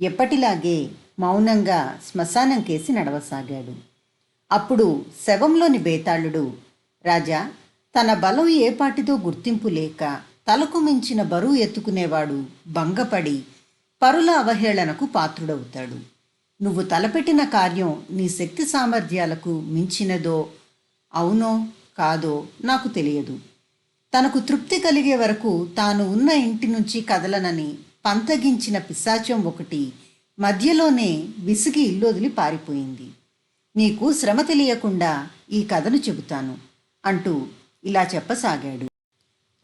ఎప్పటిలాగే మౌనంగా శ్మశానం కేసి నడవసాగాడు. అప్పుడు శవంలోని బేతాళుడు రాజా తన బలం ఏపాటిదో గుర్తింపు లేక తలకు మించిన బరువు ఎత్తుకునేవాడు భంగపడి పరుల అవహేళనకు పాత్రుడవుతాడు. నువ్వు తలపెట్టిన కార్యం నీ శక్తి సామర్థ్యాలకు మించినదో అవునో కాదో నాకు తెలియదు. తనకు తృప్తి కలిగే వరకు తాను ఉన్న ఇంటి నుంచి కదలనని పంతగించిన పిశాచం ఒకటి మధ్యలోనే విసిగి ఇల్లు వదిలి పారిపోయింది. నీకు శ్రమ తెలియకుండా ఈ కథను చెబుతాను అంటూ ఇలా చెప్పసాగాడు.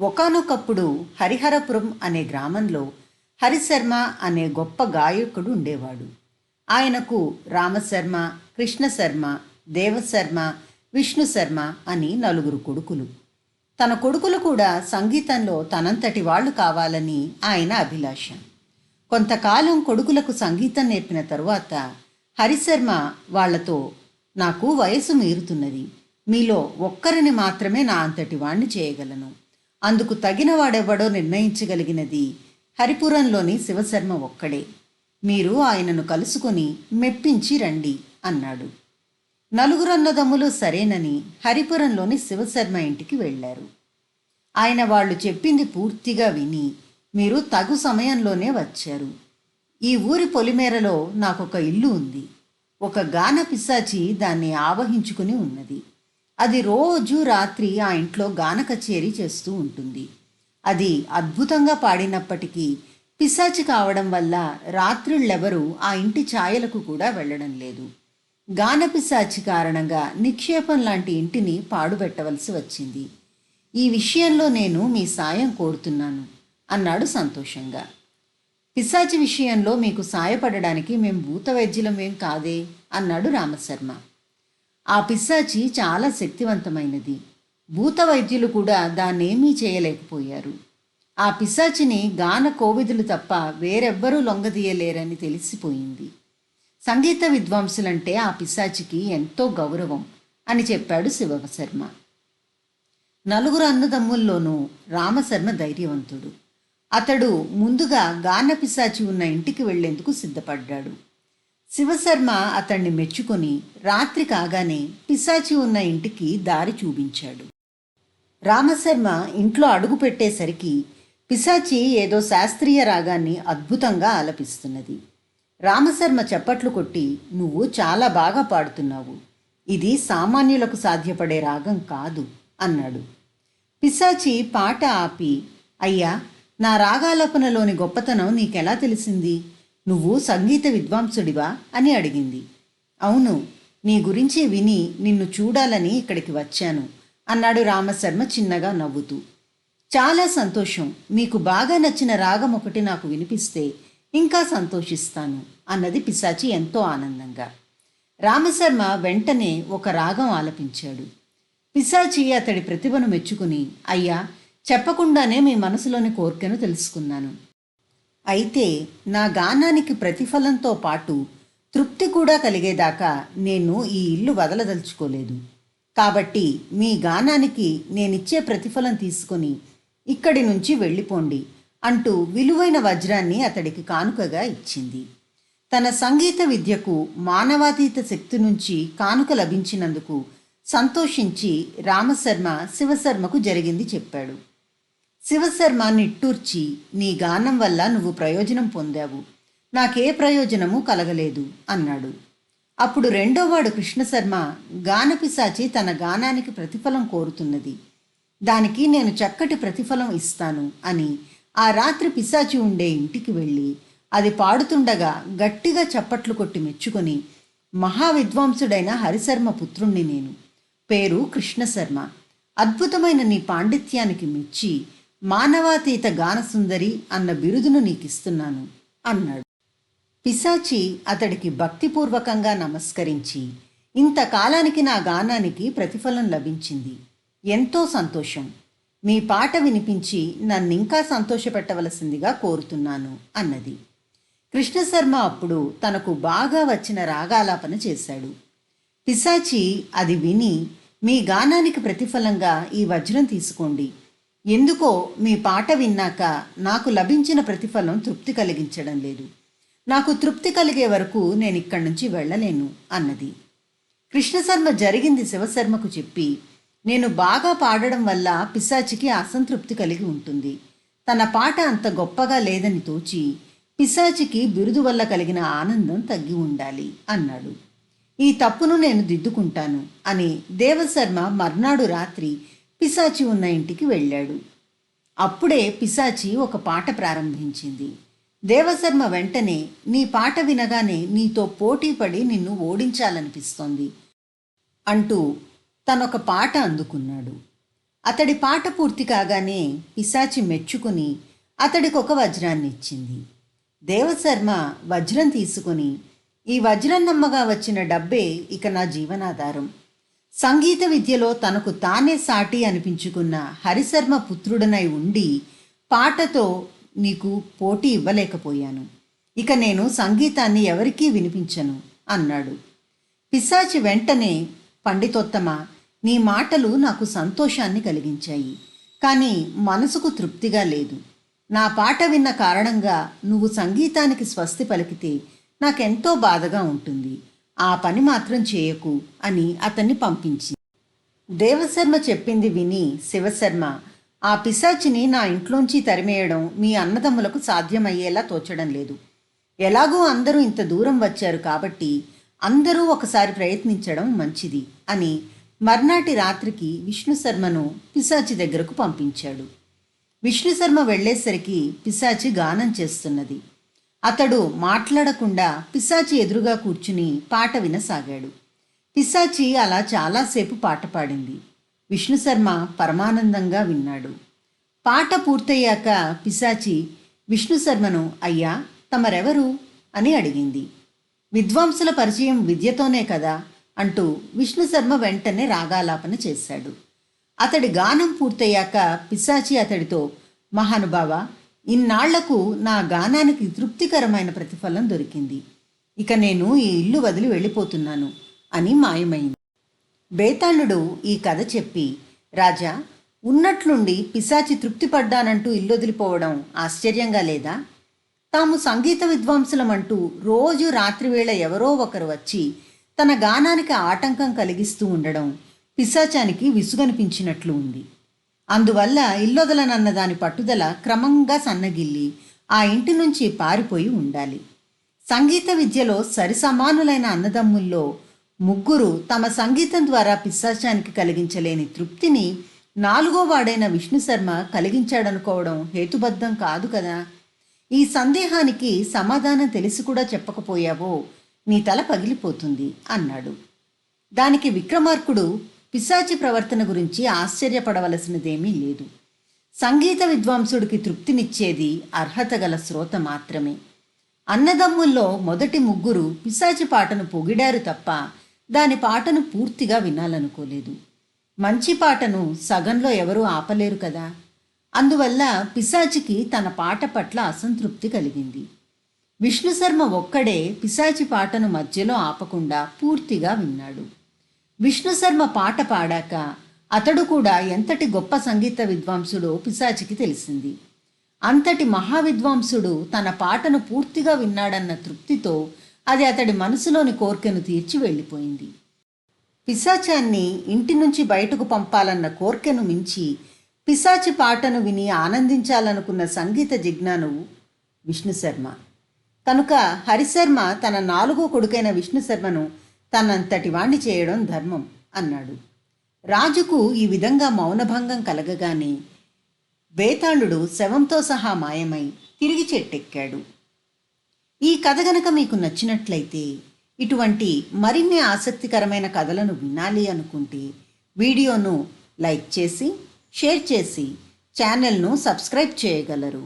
ఒకానొకప్పుడు హరిహరపురం అనే గ్రామంలో హరిశర్మ అనే గొప్ప గాయకుడు ఉండేవాడు. ఆయనకు రామశర్మ కృష్ణశర్మ దేవశర్మ విష్ణు శర్మ అని నలుగురు కొడుకులు. తన కొడుకులు కూడా సంగీతంలో తనంతటి వాళ్ళు కావాలని ఆయన అభిలాష. కొంతకాలం కొడుకులకు సంగీతం నేర్పిన తరువాత హరిశర్మ వాళ్ళతో నాకు వయసు మీరుతున్నది. మీలో ఒక్కరిని మాత్రమే నా అంతటి వాణ్ణి చేయగలను. అందుకు తగిన వాడెవడో నిర్ణయించగలిగినది హరిపురంలోని శివశర్మ ఒక్కడే. మీరు ఆయనను కలుసుకొని మెప్పించి రండి అన్నాడు. నలుగురు అన్నదమ్ములు సరేనని హరిపురంలోని శివశర్మ ఇంటికి వెళ్ళారు. ఆయన వాళ్ళు చెప్పింది పూర్తిగా విని మీరు తగు సమయంలోనే వచ్చారు. ఈ ఊరి పొలిమేరలో నాకొక ఇల్లు ఉంది. ఒక గాన పిశాచి దాన్ని ఆవహించుకుని ఉన్నది. అది రోజు రాత్రి ఆ ఇంట్లో గాన కచేరీ చేస్తూ ఉంటుంది. అది అద్భుతంగా పాడినప్పటికీ పిశాచి కావడం వల్ల రాత్రిళ్ళెవరూ ఆ ఇంటి ఛాయలకు కూడా వెళ్ళడం లేదు. గాన పిశాచి కారణంగా నిక్షేపం లాంటి ఇంటిని పాడుపెట్టవలసి వచ్చింది. ఈ విషయంలో నేను మీ సాయం కోరుతున్నాను అన్నాడు సంతోషంగా. పిశాచి విషయంలో మీకు సాయపడడానికి మేం భూత వైద్యులమేం కాదే అన్నాడు రామశర్మ. ఆ పిశాచి చాలా శక్తివంతమైనది. భూత వైద్యులు కూడా దాన్నేమీ చేయలేకపోయారు. ఆ పిశాచిని గాన కోవిదులు తప్ప వేరెవ్వరూ లొంగదీయలేరని తెలిసిపోయింది. సంగీత విద్వాంసులంటే ఆ పిశాచికి ఎంతో గౌరవం అని చెప్పాడు శివశర్మ. నలుగురు అన్నదమ్ముల్లోనూ రామశర్మ ధైర్యవంతుడు. అతడు ముందుగా గాన పిశాచి ఉన్న ఇంటికి వెళ్ళేందుకు సిద్ధపడ్డాడు. శివశర్మ అతన్ని మెచ్చుకొని రాత్రి కాగానే పిశాచి ఉన్న ఇంటికి దారి చూపించాడు. రామశర్మ ఇంట్లో అడుగు పెట్టేసరికి పిశాచి ఏదో శాస్త్రీయ రాగాన్ని అద్భుతంగా ఆలపిస్తున్నది. రామశర్మ చప్పట్లు కొట్టి నువ్వు చాలా బాగా పాడుతున్నావు. ఇది సామాన్యులకు సాధ్యపడే రాగం కాదు అన్నాడు. పిశాచి పాట ఆపి అయ్యా నా రాగాలపనలోని గొప్పతనం నీకెలా తెలిసింది? నువ్వు సంగీత విద్వాంసుడివా? అని అడిగింది. అవును నీ గురించి విని నిన్ను చూడాలని ఇక్కడికి వచ్చాను అన్నాడు రామశర్మ చిన్నగా నవ్వుతూ. చాలా సంతోషం. మీకు బాగా నచ్చిన రాగం ఒకటి నాకు వినిపిస్తే ఇంకా సంతోషిస్తాను అన్నది పిశాచి ఎంతో ఆనందంగా. రామశర్మ వెంటనే ఒక రాగం ఆలపించాడు. పిశాచి అతడి ప్రతిభను మెచ్చుకుని అయ్యా చెప్పకుండానే మీ మనసులోని కోరికను తెలుసుకున్నాను. అయితే నా గానానికి ప్రతిఫలంతో పాటు తృప్తి కూడా కలిగేదాకా నేను ఈ ఇల్లు వదలదలుచుకోలేదు. కాబట్టి మీ గానానికి నేనిచ్చే ప్రతిఫలం తీసుకొని ఇక్కడి నుంచి వెళ్ళిపోండి. అంటూ విలువైన వజ్రాన్ని అతడికి కానుకగా ఇచ్చింది. తన సంగీత విద్యకు మానవాతీత శక్తి నుంచి కానుక లభించినందుకు సంతోషించి రామశర్మ శివశర్మకు జరిగింది చెప్పాడు. శివశర్మ నిట్టూర్చి నీ గానం వల్ల నువ్వు ప్రయోజనం పొందావు. నాకే ప్రయోజనము కలగలేదు అన్నాడు. అప్పుడు రెండోవాడు కృష్ణశర్మ గానపిశాచి తన గానానికి ప్రతిఫలం కోరుతున్నది. దానికి నేను చక్కటి ప్రతిఫలం ఇస్తాను అని ఆ రాత్రి పిశాచి ఉండే ఇంటికి వెళ్ళి అది పాడుతుండగా గట్టిగా చప్పట్లు కొట్టి మెచ్చుకొని మహావిద్వాంసుడైన హరిశర్మ పుత్రుణ్ణి నేను పేరు కృష్ణశర్మ. అద్భుతమైన నీ పాండిత్యానికి మెచ్చి మానవాతీత గానసుందరి అన్న బిరుదును నీకిస్తున్నాను అన్నాడు. పిశాచి అతడికి భక్తిపూర్వకంగా నమస్కరించి ఇంతకాలానికి నా గానానికి ప్రతిఫలం లభించింది. ఎంతో సంతోషం. మీ పాట వినిపించి నన్నింకా సంతోషపెట్టవలసిందిగా కోరుతున్నాను అన్నది. కృష్ణశర్మ అప్పుడు తనకు బాగా వచ్చిన రాగాలాపన చేశాడు. పిశాచి అది విని మీ గానానికి ప్రతిఫలంగా ఈ వజ్రం తీసుకోండి. ఎందుకో మీ పాట విన్నాక నాకు లభించిన ప్రతిఫలం తృప్తి కలిగించడం లేదు. నాకు తృప్తి కలిగే వరకు నేను ఇక్కడి నుంచి వెళ్ళలేను అన్నది. కృష్ణశర్మ జరిగింది శివశర్మకు చెప్పి నేను బాగా పాడడం వల్ల పిశాచికి అసంతృప్తి కలిగి ఉంటుంది. తన పాట అంత గొప్పగా లేదని తోచి పిశాచికి బిరుదు వల్ల కలిగిన ఆనందం తగ్గి ఉండాలి అన్నాడు. ఈ తప్పును నేను దిద్దుకుంటాను అని దేవశర్మ మర్నాడు రాత్రి పిశాచి ఉన్న ఇంటికి వెళ్ళాడు. అప్పుడే పిశాచి ఒక పాట ప్రారంభించింది. దేవశర్మ వెంటనే నీ పాట వినగానే నీతో పోటీపడి నిన్ను ఓడించాలనిపిస్తోంది అంటూ తనొక పాట అందుకున్నాడు. అతడి పాట పూర్తి కాగానే పిశాచి మెచ్చుకుని అతడికి ఒక వజ్రాన్ని ఇచ్చింది దేవశర్మ వజ్రం తీసుకుని ఈ వజ్రం నమ్మగా వచ్చిన డబ్బే ఇక నా జీవనాధారం. సంగీత విద్యలో తనకు తానే సాటి అనిపించుకున్న హరిశర్మ పుత్రుడనై ఉండి పాటతో నీకు పోటీ ఇవ్వలేకపోయాను. ఇక నేను సంగీతాన్ని ఎవరికీ వినిపించను అన్నాడు. పిశాచి వెంటనే పండితోత్తమ నీ మాటలు నాకు సంతోషాన్ని కలిగించాయి కానీ మనసుకు తృప్తిగా లేదు. నా పాట విన్న కారణంగా నువ్వు సంగీతానికి స్వస్తి పలికితే నాకెంతో బాధగా ఉంటుంది. ఆ పని మాత్రం చేయకు అని అతన్ని పంపించి దేవశర్మ చెప్పింది విని శివశర్మ ఆ పిశాచిని నా ఇంట్లోంచి తరిమేయడం మీ అన్నదమ్ములకు సాధ్యమయ్యేలా తోచడం లేదు. ఎలాగో అందరూ ఇంత దూరం వచ్చారు కాబట్టి అందరూ ఒకసారి ప్రయత్నించడం మంచిది అని మర్నాటి రాత్రికి విష్ణుశర్మను పిశాచి దగ్గరకు పంపించాడు. విష్ణుశర్మ వెళ్ళేసరికి వెళ్ళేసరికి పిశాచి గానం చేస్తున్నది. అతడు మాట్లాడకుండా పిశాచి ఎదురుగా కూర్చుని పాట వినసాగాడు. పిశాచి అలా చాలాసేపు పాట పాడింది. విష్ణుశర్మ పరమానందంగా విన్నాడు. పాట పూర్తయ్యాక పిశాచి విష్ణుశర్మను అయ్యా తమరెవరు? అని అడిగింది. విద్వాంసుల పరిచయం విద్యతోనే కదా అంటూ విష్ణుశర్మ వెంటనే రాగాలాపన చేశాడు. అతడి గానం పూర్తయ్యాక పిశాచి అతడితో మహానుభావ ఇన్నాళ్ళకు నా గానానికి తృప్తికరమైన ప్రతిఫలం దొరికింది. ఇక నేను ఈ ఇల్లు వదిలి వెళ్ళిపోతున్నాను అని మాయమైంది. బేతాళుడు ఈ కథ చెప్పి రాజా ఉన్నట్లుండి పిశాచి తృప్తిపడ్డానంటూ ఇల్లు వదిలిపోవడం ఆశ్చర్యంగా లేదా? తాము సంగీత విద్వాంసులమంటూ రోజు రాత్రివేళ ఎవరో ఒకరు వచ్చి తన గానానికి ఆటంకం కలిగిస్తూ ఉండడం పిశాచానికి విసుగనిపించినట్లు ఉంది. అందువల్ల ఇల్లొదలనన్న దాని పట్టుదల క్రమంగా సన్నగిల్లి ఆ ఇంటి నుంచి పారిపోయి ఉండాలి. సంగీత విద్యలో సరిసమానులైన అన్నదమ్ముల్లో ముగ్గురు తమ సంగీతం ద్వారా పిశాచానికి కలిగించలేని తృప్తిని నాలుగో వాడైన విష్ణు శర్మ కలిగించాడనుకోవడం హేతుబద్ధం కాదు కదా. ఈ సందేహానికి సమాధానం తెలిసి కూడా చెప్పకపోయావో నీ తల పగిలిపోతుంది అన్నాడు. దానికి విక్రమార్కుడు పిశాచి ప్రవర్తన గురించి ఆశ్చర్యపడవలసినదేమీ లేదు. సంగీత విద్వాంసుడికి తృప్తినిచ్చేది అర్హత గల శ్రోత మాత్రమే. అన్నదమ్ముల్లో మొదటి ముగ్గురు పిశాచి పాటను పొగిడారు తప్ప దాని పాటను పూర్తిగా వినాలనుకోలేదు. మంచి పాటను సగంలో ఎవరూ ఆపలేరు కదా. అందువల్ల పిశాచికి తన పాట పట్ల అసంతృప్తి కలిగింది. విష్ణు శర్మ ఒక్కడే పిశాచి పాటను మధ్యలో ఆపకుండా పూర్తిగా విన్నాడు. విష్ణు శర్మ పాట పాడాక అతడు కూడా ఎంతటి గొప్ప సంగీత విద్వాంసుడో పిశాచికి తెలిసింది. అంతటి మహావిద్వాంసుడు తన పాటను పూర్తిగా విన్నాడన్న తృప్తితో అది అతడి మనసులోని కోర్కెను తీర్చి వెళ్ళిపోయింది. పిశాచాన్ని ఇంటి నుంచి బయటకు పంపాలన్న కోర్కెను మించి పిశాచి పాటను విని ఆనందించాలనుకున్న సంగీత జిజ్ఞానువు విష్ణు శర్మ. కనుక హరిశర్మ తన నాలుగో కొడుకైన విష్ణుశర్మను తనంతటి వాణ్ణి చేయడం ధర్మం అన్నాడు. రాజుకు ఈ విధంగా మౌనభంగం కలగగానే బేతాళుడు శవంతో సహా మాయమై తిరిగి చెట్టెక్కాడు. ఈ కథ గనక మీకు నచ్చినట్లయితే ఇటువంటి మరిన్ని ఆసక్తికరమైన కథలను వినాలి అనుకుంటే వీడియోను లైక్ చేసి షేర్ చేసి ఛానల్ను సబ్స్క్రైబ్ చేయగలరు.